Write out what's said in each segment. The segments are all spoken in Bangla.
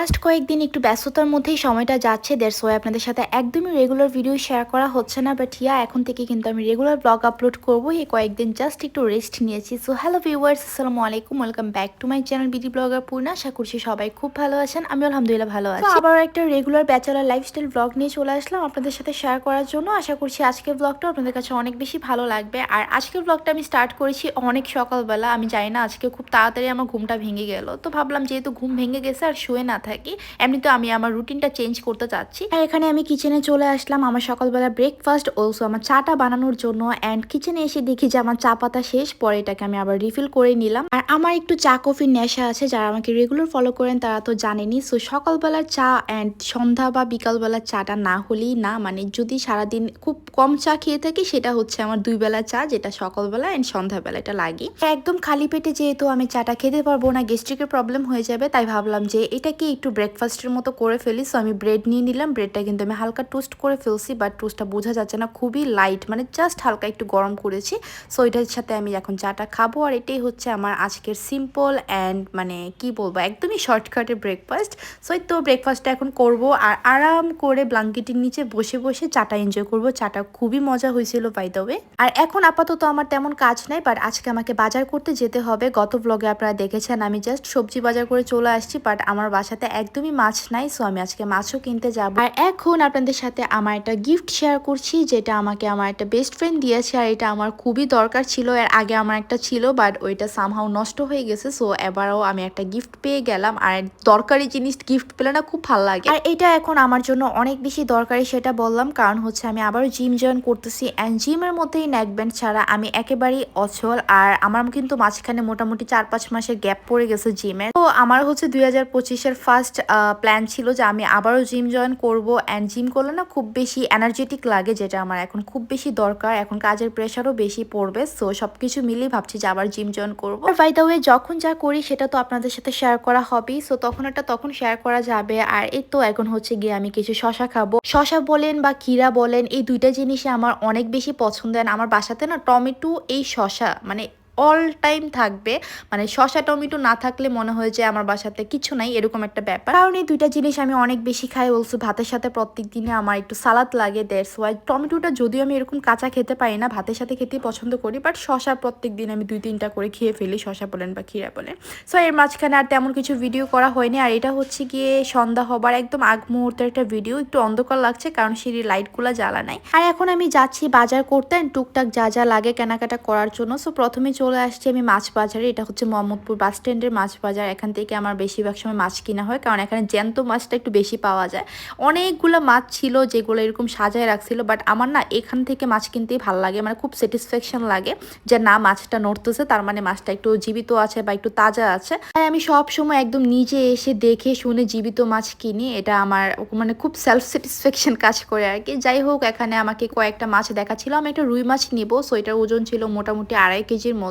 লাস্ট কয়েকদিন একটু ব্যস্ততার মধ্যেই সময়টা যাচ্ছে দেড় ওয়াই আপনাদের সাথে একদমই রেগুলার ভিডিও শেয়ার করা হচ্ছে না বাট ইয়া এখন থেকে কিন্তু আমি রেগুলার ব্লগ আপলোড করব। এই কয়েকদিন জাস্ট একটু রেস্ট নিয়েছি। সো হ্যালো ভিউয়ার্স আসসালামু আলাইকুম welcome back to my channel BD blogger Purna আশা করছি সবাই খুব ভালো আছেন আমি আলহামদুলিল্লাহ ভালো আছি। আবার একটা রেগুলার ব্যাচেলার লাইফস্টাইল ব্লগ নিয়ে চলে আসলাম আপনাদের সাথে শেয়ার করার জন্য। আশা করছি আজকের ব্লগটা আপনাদের কাছে অনেক বেশি ভালো লাগবে। আর আজকের ব্লগটা আমি স্টার্ট করেছি অনেক সকালবেলা আমি জানি না আজকে খুব তাড়াতাড়ি আমার ঘুমটা ভেঙে গেল। তো ভাবলাম যেহেতু ঘুম ভেঙে গেছে আর শুয়ে না থাকি এমনিতে আমি আমার রুটিনটা চেঞ্জ করতে চাচ্ছি। আর এখানে আমি কিচেনে চলে আসলাম, আমার সকালবেলা ব্রেকফাস্ট অলসো আমার চাটা বানানোর জন্য। অ্যান্ড কিচেনে এসে দেখি যে আমার চা পাতা শেষ, পরে এটাকে আমি আবার রিফিল করে নিলাম। আর আমার একটু চা কফির নেশা আছে, যারা আমাকে রেগুলার ফলো করেন, তারা তো জানেনি সো সকালবেলা চা অ্যান্ড সন্ধ্যা বা বিকালবেলা চাটা না হলেই না মানে যদি সারাদিন খুব কম চা খেয়ে থাকি, সেটা হচ্ছে আমার দুই বেলা চা, যেটা সকালবেলা অ্যান্ড সন্ধ্যাবেলা এটা লাগে। একদম খালি পেটে যেহেতু আমি চাটা খেতে পারব না গ্যাস্ট্রিকের প্রবলেম হয়ে যাবে, তাই ভাবলাম যে এটাকে একটু ব্রেকফাস্টের মতো করে ফেলি। সো আমি ব্রেড নিয়ে নিলাম। ব্রেডটা কিন্তু আমি হালকা টোস্ট করে ফেলছি বাট টোস্টটা বোঝা যাচ্ছে না। খুবই লাইট মানে জাস্ট হালকা একটু গরম করেছি। সো এটার সাথে আমি এখন চাটা খাব। আর এটাই হচ্ছে আমার আজকের সিম্পল অ্যান্ড মানে কি বলব, একদমই শর্টকাটের ব্রেকফাস্ট সো তো ব্রেকফাস্টটা এখন করব। আর আরাম করে ব্লাঙ্কেটের নিচে বসে বসে চাটা এনজয় করব। চাটা খুবই মজা হয়েছিল বাই ওয়ে আর এখন আপাতত আমার তেমন কাজ নাই বাট আজকে আমাকে বাজার করতে যেতে হবে। গত ব্লগে আপনারা দেখেছেন, আমি জাস্ট সবজি বাজার করে চলে আসছি বাট আমার বাসাতে একদমই মাছ নাই সো আমি আজকে মাছও কিনতে যাব। আর এখন আপনাদের সাথে আমার একটা গিফট শেয়ার করছি, যেটা আমাকে আমার একটা বেস্ট ফ্রেন্ড দিয়েছে, আর এটা আমার খুবই দরকার ছিল, এর আগে আমার একটা ছিল বাট ওইটা সামহাও নষ্ট হয়ে গেছে সো এবারও আমি একটা গিফট পেয়ে গেলাম, আর দরকারি জিনিস গিফট পেলে না খুব ভালো লাগে। আর এটা এখন আমার জন্য অনেক বেশি দরকারি সেটা বললাম, কারণ হচ্ছে আমি আবারও জিম জয়েন করতেছি অ্যান্ড জিমের মধ্যেই নেক ব্যান্ড ছাড়া আমি একেবারেই অচল, আর আমার কিন্তু মাঝখানে মোটামুটি চার পাঁচ মাসের গ্যাপ পড়ে গেছে জিমের তো আমার হচ্ছে দুই হাজার পঁচিশের ফার্স্ট প্ল্যান ছিল যে আমি আবারও জিম জয়েন করব অ্যান্ড জিম করলে না খুব বেশি এনার্জেটিক লাগে যেটা আমার এখন খুব বেশি দরকার। এখন কাজের প্রেশারও বেশি পড়বে সো সব কিছু মিলিয়ে ভাবছি যে আবার জিম জয়েন করব। বাই দ্য ওয়ে যখন যা করি সেটা তো আপনাদের সাথে শেয়ার করা হবেই সো তখন এটা তখন শেয়ার করা যাবে। আর এই তো এখন হচ্ছে গিয়ে আমি কিছু শশা খাব। শশা বলেন বা কিরা বলেন, এই দুইটা জিনিসই আমার অনেক বেশি পছন্দ। আমার বাসাতে না টমেটো এই শশা মানে অল টাইম থাকবে। মানে শশা, টমেটো না থাকলে মনে হয় যে আমার বাসাতে কিছু নাই, এরকম একটা ব্যাপার। কারণ এই দুইটা জিনিস আমি অনেক বেশি খাই অলসো ভাতের সাথে প্রত্যেক দিনে আমার একটু সালাদ লাগে দ্যাটস ওয়াই টমেটোটা যদিও আমি এরকম কাঁচা খেতে পারি না, ভাতের সাথে খেতে পছন্দ করি বাট শশা প্রত্যেক দিন আমি দুই, তিনটা করে খেয়ে ফেলি, শশা বলেন বা ক্ষীরা বলেন। সো এর মাঝখানে আর তেমন কিছু ভিডিও করা হয়নি, আর এটা হচ্ছে গিয়ে সন্ধ্যা হবার একদম আগ মুহূর্তের একটা ভিডিও একটু অন্ধকার লাগছে কারণ সিঁড়ির লাইটগুলো জ্বালা নাই। আর এখন আমি যাচ্ছি বাজার করতে টুকটাক যা যা লাগে কেনাকাটা করার জন্য। সো প্রথমে চলে আসছি আমি মাছ বাজারে। এটা হচ্ছে মোহাম্মদপুর বাস স্ট্যান্ডের মাছ বাজার। এখান থেকে আমার বেশিরভাগ সময় মাছ কিনা হয়, কারণ এখানে জ্যান্ত মাছটা একটু বেশি পাওয়া যায়। অনেকগুলো মাছ ছিল যেগুলো এরকম সাজায় রাখছিল বাট আমার না এখান থেকে মাছ কিনতেই ভালো লাগে। মানে খুব স্যাটিসফ্যাকশন লাগে যে না, মাছটা নড়তেছে, তার মানে মাছটা একটু জীবিত আছে বা একটু তাজা আছে। তাই আমি সব সময় একদম নিজে এসে দেখে শুনে জীবিত মাছ কিনি। এটা আমার মানে খুব সেলফ স্যাটিসফ্যাকশন কাজ করে আর কি। যাই হোক, এখানে আমাকে কয়েকটা মাছ দেখাচ্ছিল। আমি একটা রুই মাছ নিব। সো এটার ওজন ছিল মোটামুটি আড়াই কেজির মতো।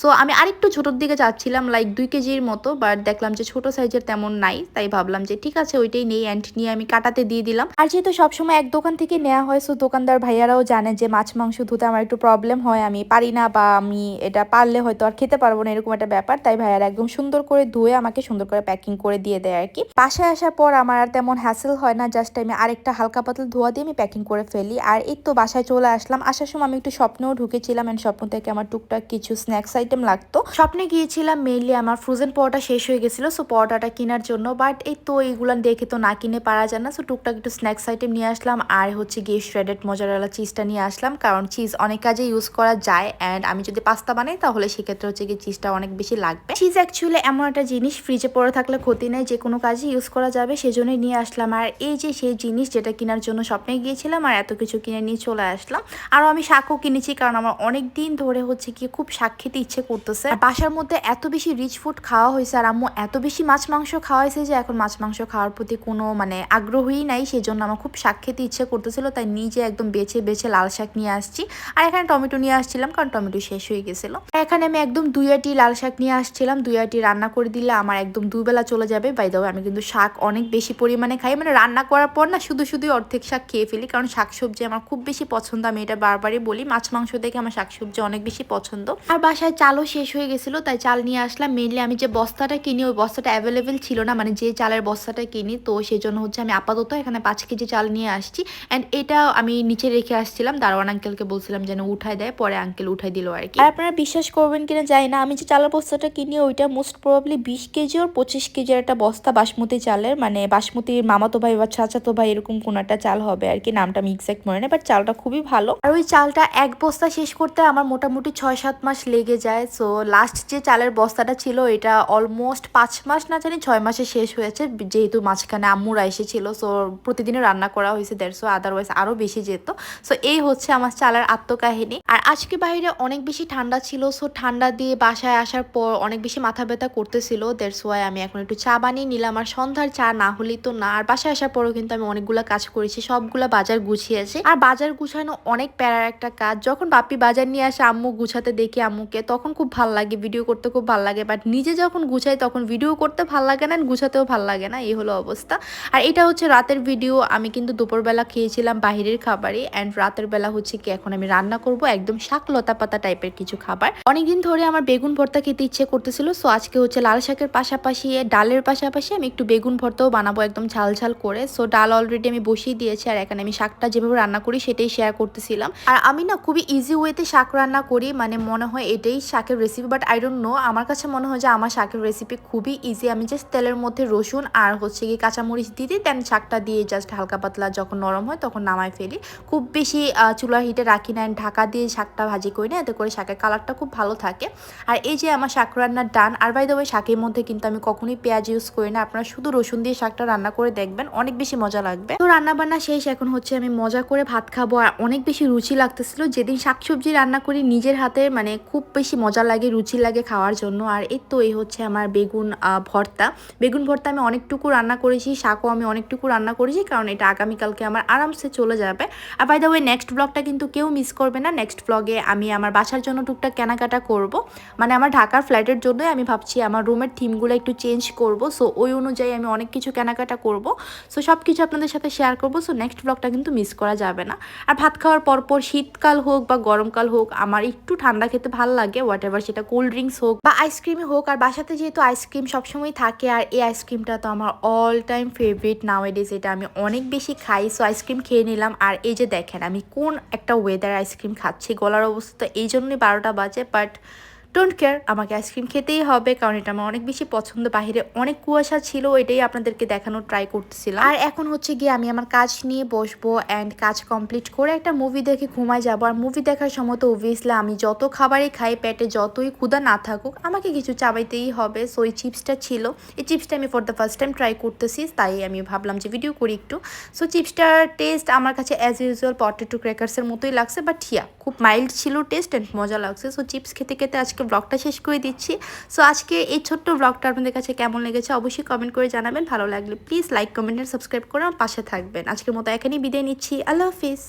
সো আমি আরেকটু ছোটোর দিকে যাচ্ছিলাম লাইক দুই কেজির মতো বাট দেখলাম যে ছোট সাইজের তেমন নাই, তাই ভাবলাম যে ঠিক আছে, ওইটাই নেই অ্যান্ড নিয়ে আমি কাটাতে দিয়ে দিলাম। আর যেহেতু সবসময় এক দোকান থেকে নেওয়া হয় সো দোকানদার ভাইয়ারাও জানে যে মাছ, মাংস ধুতে আমার একটু প্রবলেম হয়, আমি পারি না বা আমি এটা পারলে হয়তো আর খেতে পারব না, এরকম একটা ব্যাপার। তাই ভাইয়ারা একদম সুন্দর করে ধুয়ে আমাকে সুন্দর করে প্যাকিং করে দিয়ে দেয় আর কি। বাসায় আসার পর আমার আর তেমন হ্যাসেল হয় না জাস্ট আমি আরেকটা হালকা পাতলা ধোয়া দিয়ে আমি প্যাকিং করে ফেলি। আর এই তো বাসায় চলে আসলাম, আসার সময় আমি একটু স্বপ্নেও ঢুকেছিলাম অ্যান্ড স্বপ্ন থেকে আমার টুকটাক কিছু স্ন্যাক্স আইটেম লাগতো। স্বপ্নে গিয়েছিলাম মেইনলি আমার ফ্রোজেন পরোটা শেষ হয়ে গেছিল সো পরোটাটা কেনার জন্য বাট এই তো এইগুলো দেখে তো না কিনে পারা যায় না সো টুকটাক একটু স্ন্যাক্স আইটেম নিয়ে আসলাম, আর হচ্ছে গিয়ে শ্রেডেড মজারালা চিজটা নিয়ে আসলাম, কারণ চিজ অনেক কাজে ইউজ করা যায় অ্যান্ড আমি যদি পাস্তা বানাই, তাহলে সেক্ষেত্রে হচ্ছে গিয়ে চিজটা অনেক বেশি লাগবে। চিজ অ্যাকচুয়ালি এমন একটা জিনিস ফ্রিজে পড়ে থাকলে ক্ষতি নেই, যে কোনো কাজে ইউজ করা যাবে, সেজন্যই নিয়ে আসলাম, আর এই যে সেই জিনিস যেটা কেনার জন্য স্বপ্নে গিয়েছিলাম, আর এত কিছু কিনে নিয়ে চলে আসলাম আরও আমি শাকও কিনেছি, কারণ আমার অনেক দিন ধরে হচ্ছে কি খুব শাক খেতে ইচ্ছে করতেছে। বাসার মধ্যে এত বেশি রিচ ফুড খাওয়া হয়েছে আর আম্মু এত বেশি মাছ মাংস খাওয়া হয়েছে যে এখন মাছ মাংস খাওয়ার প্রতি কোনো মানে আগ্রহই নাই। সেই জন্য আমার খুব শাক খেতে ইচ্ছে করতেছিল, তাই নিজে একদম বেছে বেছে লাল শাক নিয়ে আসছি। আর এখানে টমেটো নিয়ে আসছিলাম, কারণ টমেটো শেষ হয়ে গেছিল। এখানে আমি একদম দুই আটি লাল শাক নিয়ে আসছিলাম দুই আটি রান্না করে দিলে আমার একদম দুবেলা চলে যাবে। বাই দাও আমি কিন্তু শাক অনেক বেশি পরিমাণে খাই। মানে রান্না করার পর না শুধু শুধু অর্ধেক শাক খেয়ে ফেলি, কারণ শাকসবজি আমার খুব বেশি পছন্দ। আমি এটা বারবারই বলি, মাছ মাংস দেখে আমার শাকসবজি অনেক বেশি পছন্দ। আর বাসায় চালও শেষ হয়ে গেছিল তাই চাল নিয়ে আসলাম। মেনলি আমি যে বস্তাটা কিনি ওই বস্তাটা অ্যাভেলেবেল ছিল না মানে যে চালের বস্তাটা কিনি তো সেই জন্য হচ্ছে আমি আপাতত এখানে পাঁচ কেজি চাল নিয়ে আসছি। অ্যান্ড এটা আমি নিচে রেখে আসছিলাম দারোয়ান আঙ্কেলকে বলছিলাম যেন উঠায় দেয় পরে আঙ্কেল উঠাই দিল আর কি। আর আপনারা বিশ্বাস করবেন কিনা জানি না আমি যে চালের বস্তাটা কিনি ওইটা মোস্ট প্রবাবলি বিশ কেজি ওর পঁচিশ কেজির একটা বস্তা বাসমতি চালের মানে বাসমতির মামাতো ভাই বা চাচাতো ভাই এরকম কোন একটা চাল হবে আর কি নামটা আমি এক্স্যাক্ট মনে নেই বাট চালটা খুবই ভালো। আর ওই চালটা এক বস্তা শেষ করতে আমার মোটামুটি ছয় সাত মাস লেগে যায়। সো লাস্ট যে চালের বস্তাটা ছিল, এটা অলমোস্ট পাঁচ মাস না জানি, ছয় মাসে শেষ হয়েছে। যেহেতু মাঝখানে আম্মুরা এসেছিল সো প্রতিদিনই রান্না করা হয়েছে দেড়শো আদারওয়াইজ আরও বেশি যেত। সো এই হচ্ছে আমার চালের আত্মকাহিনী। আর আজকে বাইরে অনেক বেশি ঠান্ডা ছিল সো ঠান্ডা দিয়ে বাসায় আসার পর অনেক বেশি মাথা ব্যথা করতেছিল। দেড়শো আমি এখন একটু চা বানিয়ে নিলাম। আর সন্ধ্যার চা না হলেই তো না। আর বাসায় আসার পরও কিন্তু আমি অনেকগুলো কাজ করেছি, সবগুলো বাজার গুছিয়েছি। আর বাজার গুছানো অনেক প্যারার একটা কাজ। যখন বাপি বাজার নিয়ে আসে, আম্মু গুছাতে দেখি আম্মুকে তখন খুব ভালো লাগে ভিডিও করতে খুব ভালো লাগে। বাট নিজে যখন গুছাই, তখন ভিডিও করতে ভালো লাগে না গুছাতেও ভালো লাগে না, এই হলো অবস্থা। আর এটা হচ্ছে রাতের ভিডিও আমি কিন্তু দুপুরবেলা খেয়েছিলাম বাহিরের খাবারই অ্যান্ড রাতের বেলা হচ্ছে কি, এখন আমি রান্না করব একদম শাক লতা পাতা টাইপের কিছু খাবার। অনেকদিন ধরে আমার বেগুন ভর্তা খেতে ইচ্ছে করতেছিল সো আজকে হচ্ছে লাল শাকের পাশাপাশি ডালের পাশাপাশি আমি একটু বেগুন ভর্তাও বানাবো একদম ঝাল ঝাল করে। সো ডাল অলরেডি আমি বসিয়ে দিয়েছি, আর এখানে আমি শাকটা যেভাবে রান্না করি, সেটাই শেয়ার করতেছিলাম। আর আমি না খুবই ইজি ওয়েতে শাক রান্না করি মানে মনে হয় এটাই শাকের recipe but I don't know আমার কাছে মনে হয় যে আমার শাকের রেসিপি খুবই ইজি আমি জাস্ট তেলের মধ্যে রসুন আর হচ্ছে কি কাঁচামরিচ দিয়ে দিই দেন শাকটা দিয়ে জাস্ট হালকা পাতলা যখন নরম হয় তখন নামায় ফেলি। খুব বেশি চুলার হিটে রাখি না ঢাকা দিয়ে শাকটা ভাজি করি না, এতে করে শাকের কালারটা খুব ভালো থাকে। আর এই যে আমার শাক রান্নার ডান, আর বাই দেওয়া শাকের মধ্যে কিন্তু আমি কখনোই পেঁয়াজ ইউজ করি না, আপনারা শুধু রসুন দিয়ে শাকটা রান্না করে দেখবেন, অনেক বেশি মজা লাগবে। তো রান্না বান্না শেষ, এখন হচ্ছে আমি মজা করে ভাত খাব, আর অনেক বেশি রুচি লাগতেছিল, যেদিন শাকসবজি রান্না করি নিজের হাতে মানে খুব বেশি মজা লাগে রুচি লাগে খাওয়ার জন্য। আর এই তো এই হচ্ছে আমার বেগুন ভর্তা। বেগুন ভর্তা আমি অনেকটুকু রান্না করেছি, শাকও আমি অনেকটুকু রান্না করেছি, কারণ এটা আগামীকালকে আমার আরামসে চলে যাবে। আর বাই দ্য ওয়ে নেক্সট ব্লগটা কিন্তু কেউ মিস করবে না। নেক্সট ব্লগে আমি আমার বাসার জন্য টুকটাক কেনাকাটা করব। মানে আমার ঢাকার ফ্ল্যাটের জন্যই আমি ভাবছি আমার রুমের থিমগুলো একটু চেঞ্জ করব। সো ওই অনুযায়ী আমি অনেক কিছু কেনাকাটা করব। সো সব কিছু আপনাদের সাথে শেয়ার করব। সো নেক্সট ব্লগটা কিন্তু মিস করা যাবে না। আর ভাত খাওয়ার পরপর শীতকাল হোক বা গরমকাল হোক, আমার একটু ঠান্ডা খেতে ভালো লাগে হোয়াট এভার সেটা কোল্ড ড্রিঙ্কস হোক বা আইসক্রিমই হোক। আর বাসাতে যেহেতু আইসক্রিম সবসময় থাকে, আর এই আইসক্রিমটা তো আমার অল টাইম ফেভারিট নাও ওয়েডেজ এটা আমি অনেক বেশি খাই। সো আইসক্রিম খেয়ে নিলাম। আর এই যে দেখেন, আমি কোন একটা ওয়েদার আইসক্রিম খাচ্ছি, গলার অবস্থা এই জন্যই বারোটা বাজে বাট ডোন্ট কেয়ার আমাকে আইসক্রিম খেতেই হবে, কারণ এটা আমার অনেক বেশি পছন্দ। বাহিরে অনেক কুয়াশা ছিল এটাই আপনাদেরকে দেখানোর ট্রাই করতেছিলাম। আর এখন হচ্ছে গিয়ে আমি আমার কাজ নিয়ে বসবো অ্যান্ড কাজ কমপ্লিট করে একটা মুভি দেখে ঘুমায় যাব। আর মুভি দেখার সময় তো অবভিয়াসলি আমি যত খাবারই খাই, পেটে যতই ক্ষুদা না থাকুক, আমাকে কিছু চাবাইতেই হবে। সো এই চিপসটা ছিল। এই চিপসটা আমি for the first time try করতেছি, তাই আমি ভাবলাম যে ভিডিও করি একটু। সো চিপসটার টেস্ট আমার কাছে অ্যাজ ইউজুয়াল পটেটো ক্র্যাকার্সের মতোই লাগছে বাট হিয়া খুব মাইল্ড ছিল টেস্ট অ্যান্ড মজা লাগছে। সো চিপস খেতে খেতে আজকে ব্লগটা শেষ করে দিচ্ছি। সো আজকে এই ছোট্ট ব্লগটা আপনাদের কাছে কেমন লেগেছে অবশ্যই কমেন্ট করে জানাবেন। ভালো লাগলে প্লিজ লাইক কমেন্ট সাবস্ক্রাইব করে আমার পাশে থাকবেন। আজকের মতো এখানেই বিদায় নিচ্ছি। আল্লাহ হাফিজ।